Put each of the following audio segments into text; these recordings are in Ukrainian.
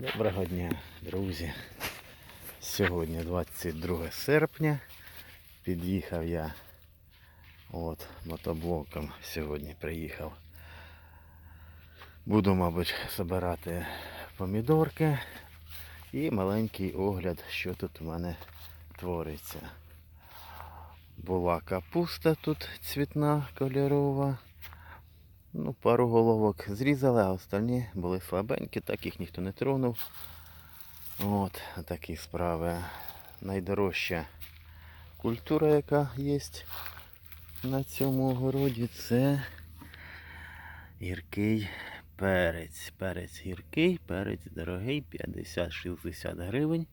Доброго дня, друзі. Сьогодні 22 серпня. Під'їхав я от мотоблоком сьогодні приїхав. Буду, мабуть, збирати помідорки і маленький огляд, що тут у мене твориться. Була капуста тут цвітна, кольорова. Ну, пару головок зрізали, а остальні були слабенькі, так їх ніхто не тронув. От, такі справи. Найдорожча культура, яка є на цьому огороді, це гіркий перець. Перець гіркий, перець дорогий, 50-60 гривень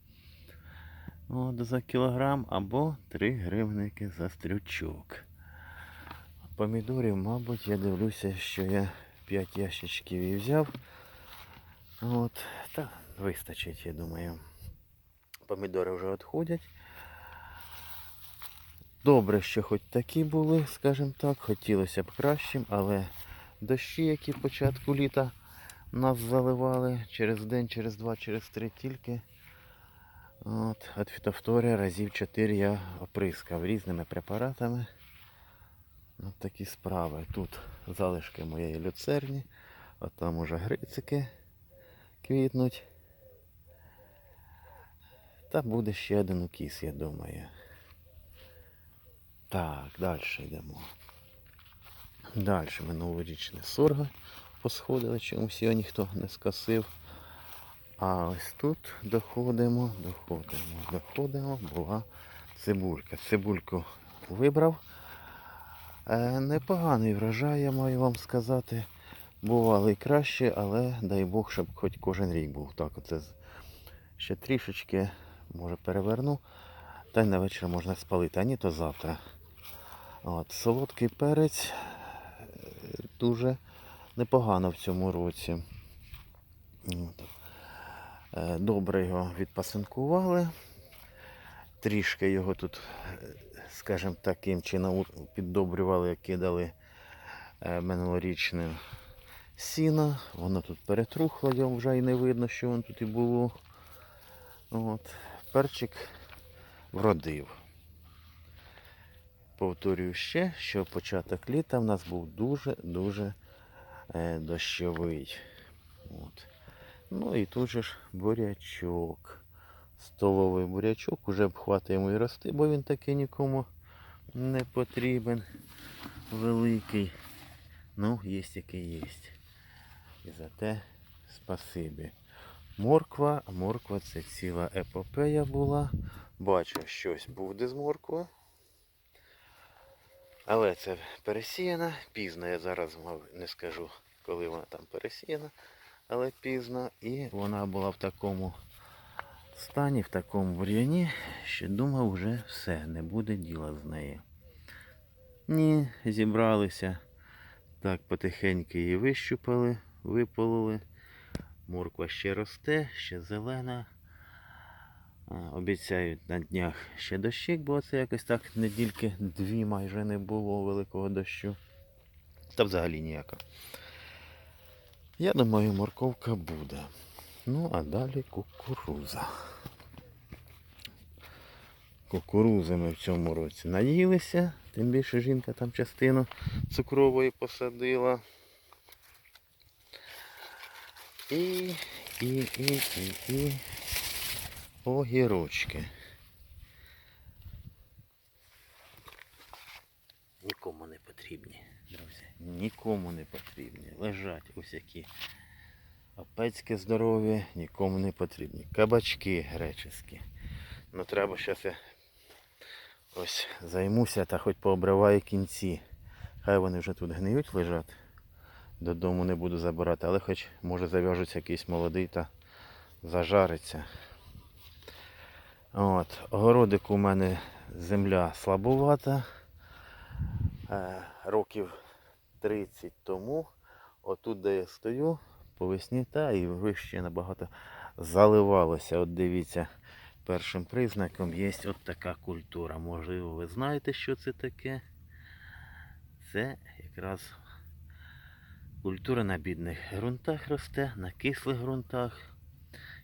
от, за кілограм або 3 гривники за стрючок. Помідорів, мабуть, я дивлюся, що я 5 ящичків і взяв. От, та вистачить, я думаю. Помідори вже відходять. Добре, що хоч такі були, скажімо так, хотілося б кращим, але дощі, які початку літа нас заливали через день, через два, через три тільки. От, від фітофторія разів 4 я оприскав різними препаратами. Ось такі справи. Тут залишки моєї люцерні, а там уже грицики квітнуть. Та буде ще один укіс, я думаю. Так, далі йдемо. Далі минулорічне сорго посходили, чомусь його ніхто не скосив. А ось тут доходимо, доходимо, доходимо, була цибулька. Цибульку вибрав. Е, Непоганий врожай, я маю вам сказати. Бувало і краще, але дай Бог, щоб хоч кожен рік був. Так, оце ще трішечки, може переверну. Та й на вечір можна спалити, а ні, то завтра. От, солодкий перець е, дуже непогано в цьому році. Е, Добре його відпасинкували. Трішки його тут, скажімо, таким чином піддобрювали, як кидали е, минулорічне сіно. Воно тут перетрухло, його вже і не видно, що воно тут і було. От. Перчик вродив. Повторюю ще, що початок літа в нас був дуже-дуже е, дощовий. От. Ну і тут же ж бурячок. Столовий бурячок, уже б хватить і рости, бо він такий нікому не потрібен. Великий. Ну, є який є. І за те спасибі. Морква, морква це ціла епопея була. Бачу, щось буде з моркви. Але це пересіяна. Пізно я зараз не скажу, коли вона там пересіяна, але пізно. І вона була в такому стані, в такому бур'яні, що думав, вже все, не буде діла з нею. Ні, зібралися. Так, потихеньку її вищупали, випололи. Морква ще росте, ще зелена. Обіцяють на днях ще дощик, бо це якось так недільки дві майже не було великого дощу. Та взагалі ніяка. Я думаю, морковка буде. Ну, а далі кукуруза. Кукурузи ми в цьому році наїлися, тим більше жінка там частину цукрової посадила. І, і, і, і, і огірочки. Нікому не потрібні, друзі. Нікому не потрібні. Лежать усякі опецьки здорові, нікому не потрібні. Кабачки греческі. Ну треба зараз я ось займуся та хоч пообриваю кінці. Хай вони вже тут гниють лежать. Додому не буду забирати, але хоч може зав'яжуться якийсь молодий та зажариться. От, огородик у мене земля слабовата. Е, років 30 тому, отут, де я стою, по весні та і вище набагато заливалося. От дивіться, першим признаком є от така культура. Можливо, ви знаєте, що це таке. Це якраз культура на бідних ґрунтах росте, на кислих ґрунтах.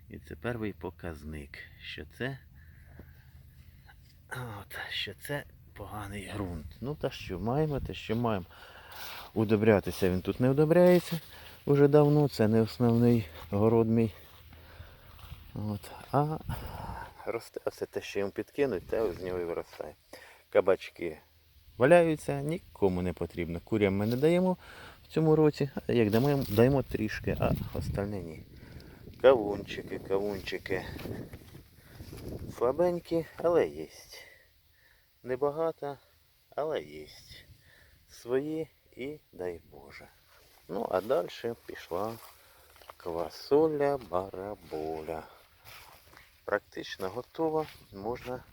І це перший показник, що це. От, що це поганий ґрунт. Ну та що, маємо те, що маємо. Удобрятися він тут не удобряється вже давно, це не основний город мій. От. А росте оце те, що йому підкинуть, те з нього і виростає. Кабачки валяються, нікому не потрібно. Курям ми не даємо в цьому році, як даємо, даємо трішки, а остальне ні. Кавунчики, кавунчики. Слабенькі, але є. Небагато, але є. Свої і дай Боже. Ну, а далі пішла квасоля бараболя. Практично готова. Можна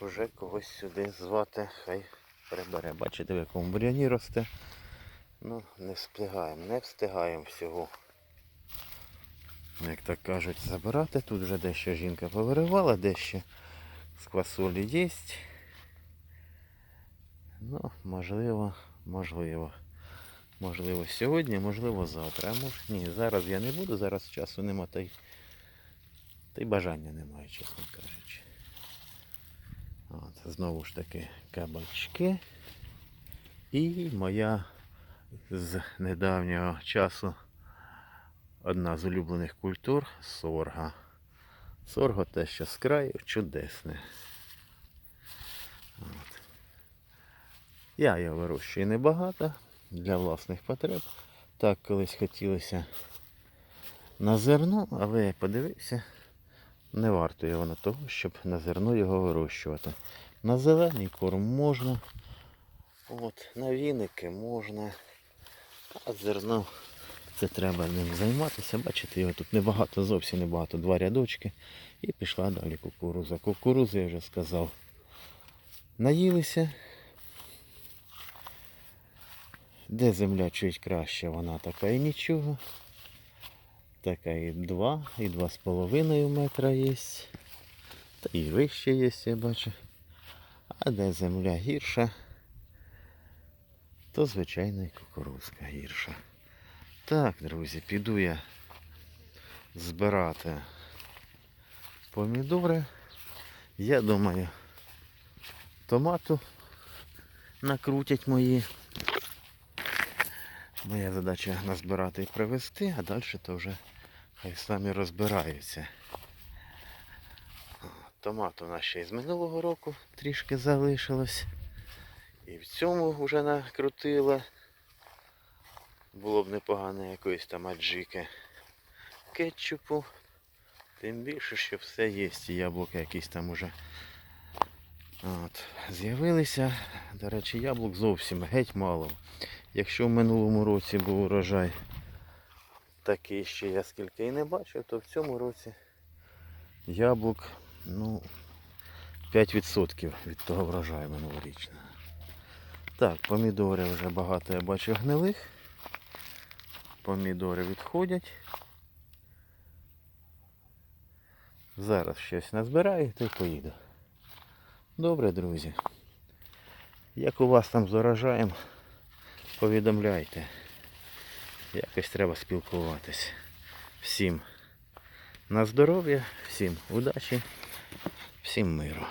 вже когось сюди звати, хай прибере. Бачите, в якому буряні росте. Ну, не встигаємо, не встигаємо всього. Як так кажуть, забирати. Тут вже дещо жінка повиривала, дещо з квасолі є. Ну, можливо, можливо. Можливо, сьогодні, можливо, завтра. А може ні, зараз я не буду, зараз часу нема, та й, та й бажання немає, чесно кажучи. От, знову ж таки кабачки. І моя з недавнього часу одна з улюблених культур сорга. Сорго те, що з краю чудесне. От. Я його вирощую небагато для власних потреб. Так колись хотілося на зерно, але я подивився, не варто його на того, щоб на зерно його вирощувати. На зелений корм можна, от, на віники можна, а зерно це треба ним займатися. Бачите, його тут небагато, зовсім небагато, два рядочки. І пішла далі кукуруза. Кукурузу я вже сказав. Наїлися. Де земля чуть краще, вона така і нічого. Така і 2, і 2,5 метра є. Та і вище є, я бачу. А де земля гірша, то звичайна і кукурузка гірша. Так, друзі, піду я збирати помідори. Я думаю, томату накрутять мої. Моя задача назбирати і привезти, а далі то вже хай самі розбираються. Томат у нас ще із минулого року трішки залишилось. І в цьому вже накрутила. Було б непогано якоїсь там аджики кетчупу. Тим більше, що все є. І яблука якісь там уже з'явилися. До речі, яблук зовсім геть мало. Якщо в минулому році був урожай такий, що я скільки і не бачив, то в цьому році яблук ну, 5% від того врожаю минулорічного. Так, помідори вже багато я бачу гнилих. Помідори відходять. Зараз щось назбираю та й поїду. Добре, друзі. Як у вас там з урожаєм, повідомляйте. Якось треба спілкуватись. Всім на здоров'я, всім удачі, всім миру.